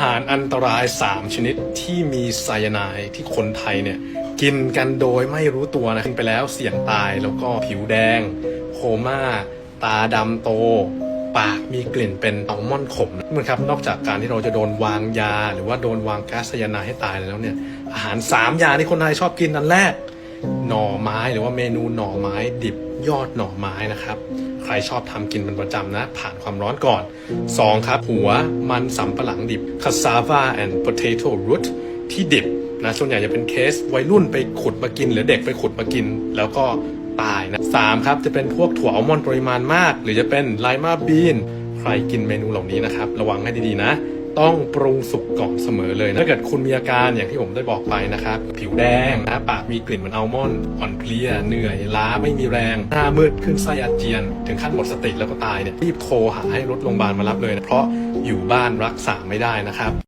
หารอันตราย 3 ชนิดที่มีไซยาไนด์ที่คนไทยเนี่ย กินกันโดยไม่รู้ตัวนะกินไปแล้วเสี่ยงตายแล้วก็ผิวแดง โคม่า ตาดำโต ปากมีกลิ่นเป็นอัลมอนด์ขมนะครับนอกจากการที่เราจะโดนวางยา หรือว่าโดนวางก๊าซไซยาไนด์ให้ตายแล้วเนี่ยอาหาร 3 อย่างที่คนไทยชอบกินอันแรก หน่อไม้หรือว่าเมนูหน่อไม้ดิบยอดหน่อไม้นะครับ ใครชอบทำกินเป็นประจำนะ ผ่านความร้อนก่อน 2. ครับ หัวมันสำปะหลังดิบ cassava and potato root ที่ดิบนะส่วนใหญ่จะเป็นเคสวัยรุ่นไปขุดมากิน หรือเด็กไปขุดมากิน แล้วก็ตายนะสามครับจะเป็นพวกถั่วอัลมอนด์ปริมาณมาก หรือจะเป็นไลมาบีนใครกินเมนูเหล่านี้นะครับ ระวังให้ดีๆนะ ต้องปรุงสุกก่อนเสมอเลยนะถ้าเกิดคุณมีอาการอย่างที่ผมได้บอกไปนะครับ ผิวแดงนะปากมีกลิ่นเหมือนอัลมอนด์อ่อนเพลียเหนื่อยล้าไม่มีแรง หน้ามืดขึ้นไส้อาเจียน ถึงขั้นหมดสติแล้วก็ตายเนี่ยรีบโทรหาให้รถโรงพยาบาลมารับเลยนะเพราะอยู่บ้านรักษาไม่ได้นะครับ